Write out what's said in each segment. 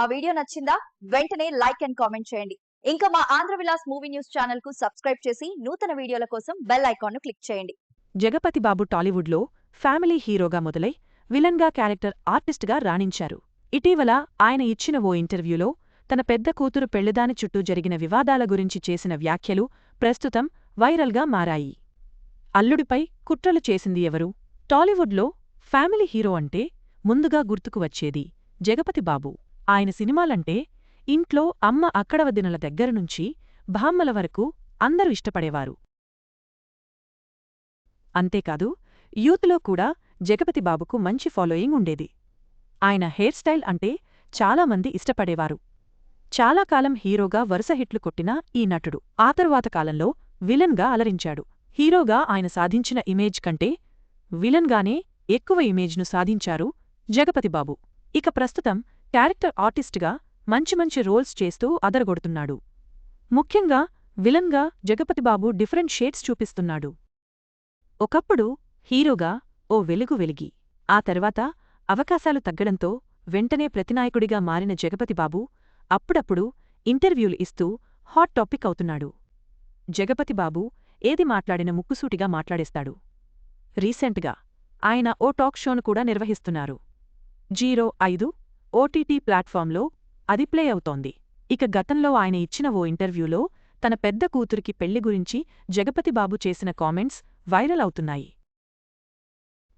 ఆ వీడియో నచ్చిందా? వెంటనే లైక్ అండ్ కామెంట్ చేయండి. ఇంకా మా ఆంధ్ర విలాస్ మూవీ న్యూస్ ఛానల్కు సబ్స్క్రైబ్ చేసి నూతన వీడియోల కోసం బెల్ ఐకాన్ను క్లిక్ చేయండి. జగపతి బాబు టాలీవుడ్లో ఫ్యామిలీ హీరోగా మొదలై విలన్గా క్యారెక్టర్ ఆర్టిస్ట్గా రాణించారు. ఇటీవల ఆయన ఇచ్చిన ఓ ఇంటర్వ్యూలో తన పెద్ద కూతురు పెళ్ళిదాని చుట్టూ జరిగిన వివాదాల గురించి చేసిన వ్యాఖ్యలు ప్రస్తుతం వైరల్గా మారాయి. అల్లుడిపై కుట్రలు చేసింది ఎవరు? టాలీవుడ్లో ఫ్యామిలీ హీరో అంటే ముందుగా గుర్తుకు వచ్చేది జగపతి బాబు. ఆయన సినిమాలంటే ఇంట్లో అమ్మ అక్కడవదినల దగ్గరనుంచి భామ్మల వరకు అందరూ ఇష్టపడేవారు. అంతేకాదు యూత్లో కూడా జగపతిబాబుకు మంచి ఫాలోయింగ్ ఉండేది. ఆయన హెయిర్ స్టైల్ అంటే చాలామంది ఇష్టపడేవారు. చాలా కాలం హీరోగా వరుస హిట్లు కొట్టిన ఈ నటుడు. ఆ తరువాత కాలంలో విలన్గా అలరించాడు. హీరోగా ఆయన సాధించిన ఇమేజ్ కంటే విలన్గానే ఎక్కువ ఇమేజ్ను సాధించారు జగపతిబాబు ఇక ప్రస్తుతం క్యారెక్టర్ ఆర్టిస్ట్గా మంచి మంచి రోల్స్ చేస్తూ అదరగొడుతున్నాడు. ముఖ్యంగా విలన్గా జగపతిబాబు డిఫరెంట్ షేడ్స్ చూపిస్తున్నాడు. ఒకప్పుడు హీరోగా ఓ వెలుగు వెలిగి ఆ తర్వాత అవకాశాలు తగ్గడంతో వెంటనే ప్రతినాయకుడిగా మారిన జగపతిబాబు అప్పుడప్పుడు ఇంటర్వ్యూలు ఇస్తూ హాట్ టాపిక్ అవుతున్నాడు. జగపతిబాబు ఏది మాట్లాడిన ముక్కుసూటిగా మాట్లాడేస్తాడు. రీసెంట్గా ఆయన ఓ టాక్ షోను కూడా నిర్వహిస్తున్నారు. జీరో ఐదు ఓటీటీ ప్లాట్ఫామ్లో అది ప్లే అవుతోంది. ఇక గతంలో ఆయన ఇచ్చిన ఓ ఇంటర్వ్యూలో తన పెద్ద కూతురికి పెళ్ళి గురించి జగపతిబాబు చేసిన కామెంట్స్ వైరల్ అవుతున్నాయి.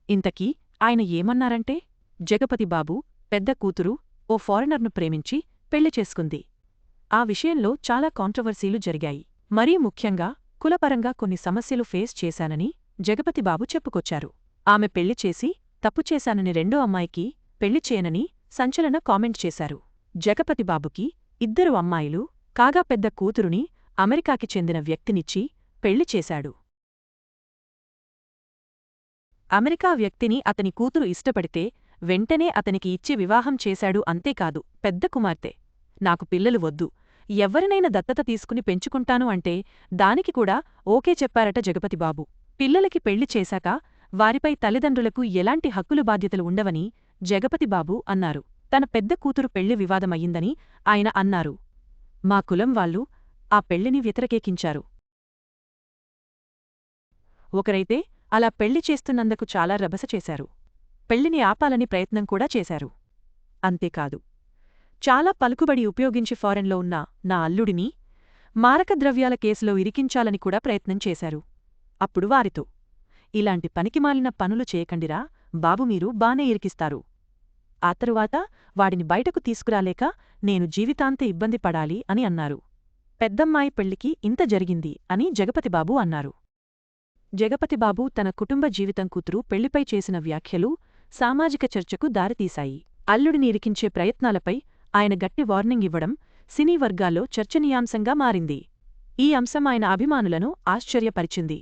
ఇంతకీ ఆయన ఏమన్నారంటే జగపతిబాబు పెద్ద కూతురు ఓ ఫారినర్ను ప్రేమించి పెళ్ళి చేసుకుంది. ఆ విషయంలో చాలా కాంట్రవర్సీలు జరిగాయి. మరీ ముఖ్యంగా కులపరంగా కొన్ని సమస్యలు ఫేస్ చేశానని జగపతిబాబు చెప్పుకొచ్చారు. ఆమె పెళ్ళి చేసి తప్పు చేశానని రెండో అమ్మాయికి పెళ్ళి చేయనని సంచలన కామెంట్ చేశారు. జగపతిబాబుకి ఇద్దరు అమ్మాయిలు కాగా పెద్ద కూతురుని అమెరికాకి చెందిన వ్యక్తినిచ్చి పెళ్ళి చేశాడు. అమెరికా వ్యక్తిని అతని కూతురు ఇష్టపడితే వెంటనే అతనికి ఇచ్చి వివాహం చేశాడు అంతేకాదు పెద్ద కుమార్తె. నాకు పిల్లలు వద్దు ఎవ్వరినైనా దత్తత తీసుకుని పెంచుకుంటాను అంటే దానికి కూడా ఓకే చెప్పారట జగపతిబాబు పిల్లలకి పెళ్ళి చేశాక వారిపై తల్లిదండ్రులకు ఎలాంటి హక్కులు బాధ్యతలు ఉండవని జగపతిబాబు అన్నారు. తన పెద్ద కూతురు పెళ్ళి వివాదమయ్యిందని ఆయన అన్నారు. మా కులం వాళ్ళు ఆ పెళ్ళిని వ్యతిరేకించారు. ఒకరైతే అలా పెళ్ళి చేస్తున్నందుకు చాలా రభస చేశారు. పెళ్ళిని ఆపాలని ప్రయత్నం కూడా చేశారు. అంతేకాదు చాలా పలుకుబడి ఉపయోగించి ఫారెన్లో ఉన్న నా అల్లుడిని మారకద్రవ్యాల కేసులో ఇరికించాలని కూడా ప్రయత్నం చేశారు. అప్పుడు వారితో ఇలాంటి పనికిమాలిన పనులు చేయకండిరా బాబు మీరు బానే ఇరికిస్తారు. ఆ తరువాత వాడిని బయటకు తీసుకురాలేక నేను జీవితాంత ఇబ్బంది పడాలి అని అన్నారు. పెద్దమ్మాయి పెళ్ళికి ఇంత జరిగింది అని జగపతిబాబు అన్నారు. జగపతిబాబు తన కుటుంబ జీవితం కూతురు పెళ్ళిపై చేసిన వ్యాఖ్యలు సామాజిక చర్చకు దారితీశాయి. అల్లుడిని ఇరికించే ప్రయత్నాలపై ఆయన గట్టి వార్నింగ్ ఇవ్వడం సినీ వర్గాల్లో చర్చనీయాంశంగా మారింది. ఈ అంశం ఆయన అభిమానులను ఆశ్చర్యపరిచింది.